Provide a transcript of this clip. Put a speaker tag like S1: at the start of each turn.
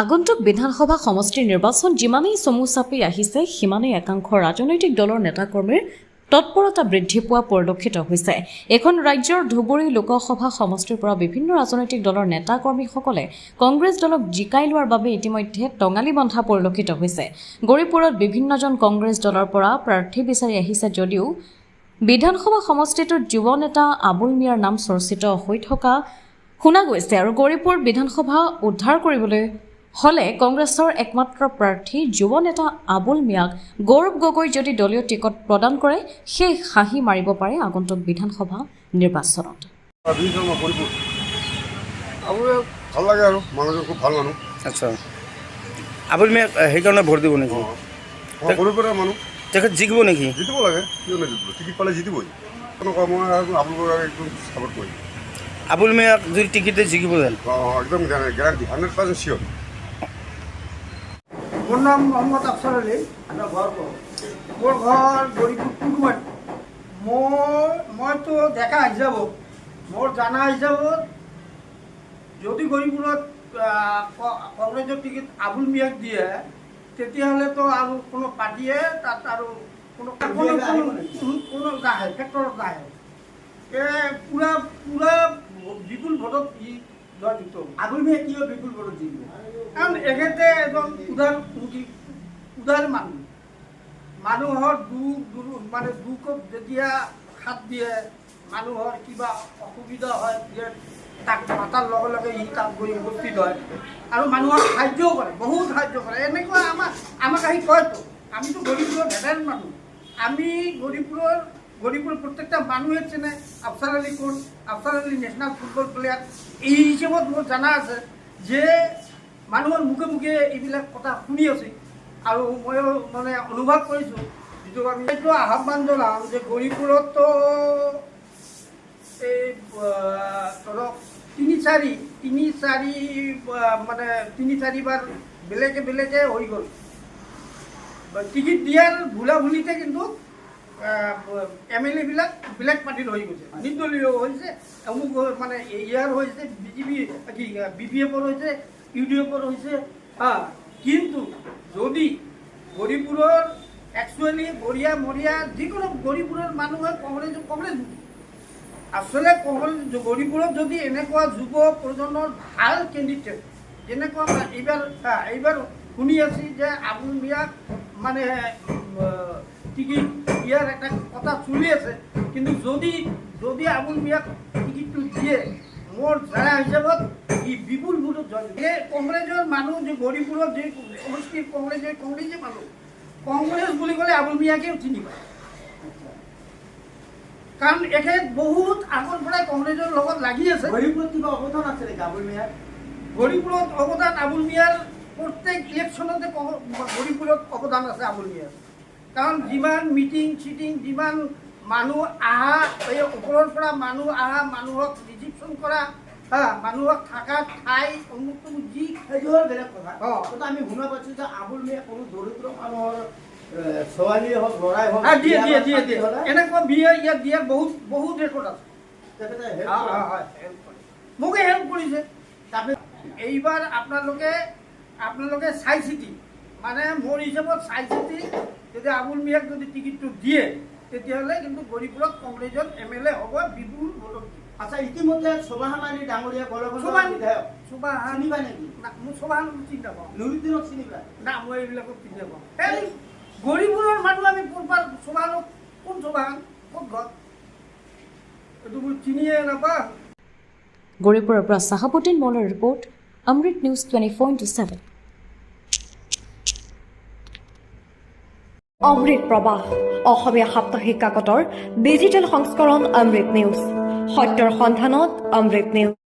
S1: আগন্তুক বিধানসভা সমষ্টিৰ নিৰ্বাচন যিমানেই চমু চাপি আহিছে সিমানেই একাংশ ৰাজনৈতিক দলৰ নেতাকৰ্মীৰ তৎপৰতা বৃদ্ধি পোৱা পৰিলক্ষিত হৈছে। এখন ৰাজ্যৰ ধুবুৰী লোকসভা সমষ্টিৰ পৰা বিভিন্ন ৰাজনৈতিক দলৰ নেতা কৰ্মীসকলে কংগ্ৰেছ দলক জিকাই লোৱাৰ বাবে ইতিমধ্যে টঙালি বন্ধা পৰিলক্ষিত হৈছে। গৌৰীপুৰত বিভিন্নজন কংগ্ৰেছ দলৰ পৰা প্ৰাৰ্থী বিচাৰি আহিছে যদিও বিধানসভা সমষ্টিটোত যুৱ নেতা আবুল মিয়াৰ নাম চৰ্চিত হৈ থকা শুনা গৈছে আৰু গৌৰীপুৰ বিধানসভা উদ্ধাৰ কৰিবলৈ হ'লে কংগ্ৰেছৰ একমাত্ৰ প্ৰাৰ্থী যুৱ নেতা আবুল মিয়াক গৌৰৱ গগৈ যদি দলীয় টিকট প্ৰদান কৰে সেই হাঁহি মাৰিব পাৰে আগন্তুক বিধানসভা নিৰ্বাচনত।
S2: বিশ শৰ্মা পৰিপুৰ আপোনাৰ ভাল লাগে আৰু মানুহজন খুব ভাল মানুহ।
S3: আচ্ছা। আবুল মিয়াক সেইকাৰণে ভোট দিব নেকি?
S2: মানুহ।
S3: তেখেত জিকিব নেকি?
S2: জিতিব লাগে কিয় নিজিতিব টিকেট পালে মই আৰু আপোনালোকক একদম ছাপৰ্ট কৰিম।
S3: আবুল মিয়াক যদি টিকেটে জিকিব যেন?
S2: অঁ একদম গেৰাণ্টি হাণ্ড্ৰেড পাৰ্চেণ্ট চিয়'ৰ
S4: মোৰ নাম মহম্মদ আফচাৰ আলী আপোনাৰ ঘৰ মোৰ ঘৰ গৰিপুৰ কুকুমাৰী মোৰ মইতো দেখা হিচাপত মোৰ জানা হিচাপত যদি গৰিপুৰত কংগ্ৰেছৰ টিকেট আবুল মিয়াক দিয়ে তেতিয়াহ'লেতো আৰু কোনো পাৰ্টীয়ে তাত আৰু কোনো কোনো নাহে ফেক্টৰত নাহে এই পূৰা পূৰা বিপুল ভোটত ই জয়যুক্ত।
S5: আবুল মিয়া কিয় বিপুল ভোটত জিকিব?
S4: কাৰণ এখেতে এজন উদাৰ মুখী উদাৰ মানুহ, মানুহৰ দুখ দুখ মানে দুখত যেতিয়া হাত দিয়ে, মানুহৰ কিবা অসুবিধা হয় তাক মাতাৰ লগে লগে ই তাত গৈ উপস্থিত হয়। আৰু মানুহক সাহাৰ্যও কৰে, বহুত সাহাৰ্য কৰে। এনেকুৱা আমাক আমাক আহি কয়তো আমিতো গৰীবপুৰৰ ভেটাৰেন মানুহ। আমি গৰীবপুৰৰ গৰীবপুৰৰ প্ৰত্যেকটা মানুহে চেনে আফচাৰ আলী কোন, Afsar Ali national football player. এই হিচাপত মোৰ জানা আছে যে মানুহৰ মুখে মুখে এইবিলাক কথা শুনি আছোঁ। আৰু ময়ো মানে অনুভৱ কৰিছোঁ আমি এইটো আহ্বান জনাম যে গৰীপুৰতো এই ধৰক তিনি চাৰি তিনি চাৰি মানে তিনি চাৰিবাৰ বেলেগে বেলেগে হৈ গ'ল। টিকেট দিয়াৰ ভুলা ভুলিতে কিন্তু এম এল এবিলাক বেলেগ পাৰ্টিৰ হৈ গৈছে। নিৰ্দলীয় হৈছে, অমুক মানে ইয়াৰ হৈছে বিজেপি কি বি পি এফৰ হৈছে ইউ ডি এফৰ হৈছে হা কিন্তু যদি গৰীপুৰৰ একচুৱেলি বৰিয়া মৰিয়া যিকোনো গৰীপুৰৰ মানুহে কংগ্ৰেছ কংগ্ৰেছ আচলতে কংগ্ৰেছ গৰীপুৰত যদি এনেকুৱা যুৱ প্ৰজন্মৰ ভালো কেণ্ডিডেট যেনেকুৱা এইবাৰ এইবাৰ শুনি আছি যে আবুল মিয়াক মানে টিকিট দিয়াৰ এটা কথা চলি আছে। কিন্তু যদি যদি আবুল মিয়াক টিকিটটো দিয়ে মোৰ হিচাপত ই বিপুল ভোটত জয়। এই কংগ্ৰেছৰ মানুহ যে গৰীপুৰত যে সমষ্টিৰ কংগ্ৰেছৰ কংগ্ৰেছৰ মানুহ কংগ্ৰেছ বুলি ক'লে আবুল চিনি পায়। কাৰণ এখেত বহুত আগৰ পৰাই কংগ্ৰেছৰ লগত লাগি আছে।
S5: গৰিপুৰত কিবা অৱদান আছে নেকি আবুল মিয়াৰ?
S4: গৰীপুৰত অৱদান আবুল মিয়াৰ প্ৰত্যেক ইলেকশ্যনতে গৰীপুৰত অৱদান আছে আবুল মিয়াৰ। কাৰণ যিমান মিটিং চিটিং যিমান মানুহ আহা এই ওপৰৰ পৰা মানুহ আহা মানুহক ৰিচিপশ্যন কৰা হা মানুহক থকা ঠাই অমুক তমুক যি
S5: সেইটো হ'ল বেলেগ কথা। কিন্তু আমি শুনা পাইছোঁ যে আবুল মিয়া কোনো দৰিদ্ৰ মানুহৰ এ, ছোৱালীয়ে হওক ল'ৰাই হওক
S4: দিয়ে দিয়ে দিয়ে দিয়ে। এনেকুৱা বিয়া ইয়াত দিয়া বহুত বহুত ৰেকৰ্ড আছে।
S5: তেখেতে।
S4: মোকে হেল্প কৰিছে। এইবাৰ আপোনালোকে আপোনালোকে চাই চিতি। মানে মোৰ হিচাপত চাই চিতি যদি আবুল মিয়াক যদি টিকেটটো দিয়ে তেতিয়াহ'লে কিন্তু গৰীপুৰত কংগ্ৰেছৰ এম এল এ হ'ব বিপুল
S5: আচ্ছা ইতিমধ্যে শোভাহান আলী ডাঙৰীয়া
S4: চোবাহান
S5: বিধায়ক। চিনি নেকি?
S4: মোৰ নাপাওঁ।
S5: নুৰুদ্দিনক চিনি পায়
S4: না মই এইবিলাকক চিনি নাপাওঁ। এই গৰীপুৰৰ মানুহ আমি কোন চোবাহান ক'ত ঘৰ? এইটো মই চিনিয়ে নাপাওঁ।
S1: গৌৰীপুৰৰ পৰা Sahabuddin মৌলৰ report Amrit news twenty four into seven
S6: Amrit Prabaha Assamese সাপ্তাহিক কাকতৰ ডিজিটেল সংস্কৰণ অমৃত নিউজ। সত্যৰ সন্ধানত অমৃত নিউজ।